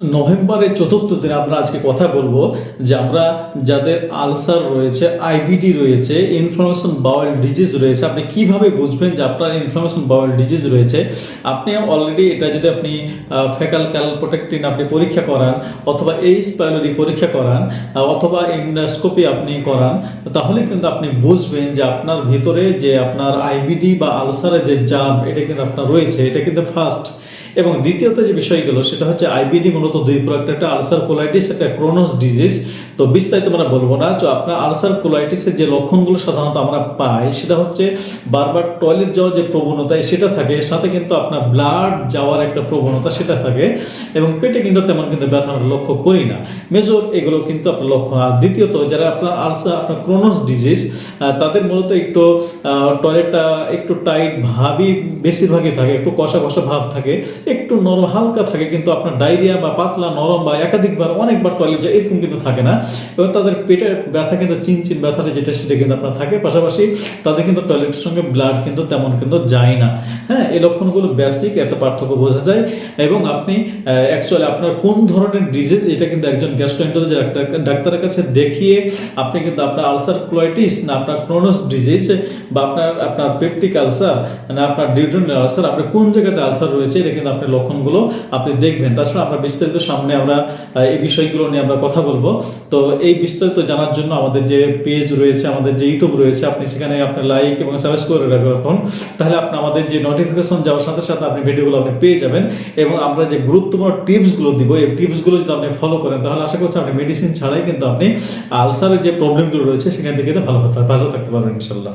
নভেম্বরের চতুর্থ দিন আমরা আজকে কথা বলব যে আমরা যাদের আলসার রয়েছে আইবিডি রয়েছে ইনফ্লামেশন বাউল ডিজিজ রয়েছে, আপনি কীভাবে বুঝবেন যে আপনার ইনফ্লামেশন বাউল ডিজিজ রয়েছে? আপনি অলরেডি এটা যদি আপনি ফেকাল ক্যালপোটেকটিন আপনি পরীক্ষা করান অথবা এইচ পাইলোরি পরীক্ষা করান অথবা ইন্ডাস্কোপি আপনি করান, তাহলে কিন্তু আপনি বুঝবেন যে আপনার ভিতরে যে আপনার আইবিডি বা আলসারের যে জাম এটা কিন্তু আপনার রয়েছে, এটা কিন্তু ফার্স্ট এবং দ্বিতীয়ত যে বিষয়গুলো, সেটা হচ্ছে আইবিডি মূলত দুই প্রকার একটা আলসার কোলাইটিস একটা ক্রোনোস ডিজিজ। তো বিস্তারিত আমরা বলব না। তো আপনার আলসার কোলাইটিসের যে লক্ষণগুলো সাধারণত আমরা পাই, সেটা হচ্ছে বারবার টয়লেট যাওয়ার যে প্রবণতা সেটা থাকে সাথে কিন্তু আপনার ব্লাড যাওয়ার একটা প্রবণতা সেটা থাকে এবং পেটে কিন্তু তেমন কিন্তু ব্যথা আমরা লক্ষ্য করি না। মেজর এগুলো কিন্তু আপনার লক্ষ্য আর দ্বিতীয়ত, যারা আপনার আলসার, আপনার ক্রোনোস ডিজিজ তাদের মূলত একটু টয়লেটটা একটু টাইট ভাবই বেশিরভাগই থাকে, একটু কষা কষা ভাব থাকে, একটু নরম, হালকা থাকে, কিন্তু আপনার ডায়রিয়া বা পাতলা, নরম বা একাধিকবার, অনেকবার টয়লেট যায় এরকম কিন্তু থাকে না। এবং তাদের পেটের ব্যথা কিন্তু চিনচিন ব্যথাটা যেটা সেটা কিন্তু আপনার থাকে। পাশাপাশি তাদের কিন্তু টয়লেটের সঙ্গে ব্লাড কিন্তু তেমন কিন্তু যায় না। হ্যাঁ এই লক্ষণগুলো বেসিক একটা পার্থক্য বোঝা যায়। এবং আপনি অ্যাকচুয়ালি আপনার কোন ধরনের ডিজিজ এটা কিন্তু একজন গ্যাস্ট্রোএন্টারোলজি ডাক্তার ডাক্তারের কাছে দেখিয়ে আপনি কিন্তু আপনার আলসার ক্লোয়াইটিস না আপনার ক্রোনোস ডিজিজ বা আপনার আপনার পেপটিক আলসার না আপনার ডিউড্রেনাল আলসার আপনার কোন জায়গাতে আলসার রয়েছে, এটা কিন্তু আপনি লক্ষণগুলো আপনি দেখবেন। তাছাড়া আমরা বিস্তারিত সামনে আমরা এই বিষয়গুলো নিয়ে আমরা কথা বলব। তো এই বিস্তারিত জানার জন্য আমাদের যে পেজ রয়েছে, আমাদের যে ইউটিউব রয়েছে, আপনি সেখানে আপনি লাইক এবং সাবস্ক্রাইব করে রাখুন তাহলে আপনি আমাদের যে নোটিফিকেশন যাওয়ার সাথে সাথে আপনি ভিডিওগুলো আপনি পেয়ে যাবেন এবং আমরা যে গুরুত্বপূর্ণ টিপসগুলো দিব, এই টিপসগুলো যদি আপনি ফলো করেন, তাহলে আশা করছি আপনি মেডিসিন ছাড়াই কিন্তু আপনি আলসারের যে প্রবলেমগুলো রয়েছে, সেখান থেকে কিন্তু ভালো ভালো থাকতে পারবেন ইনশাল্লাহ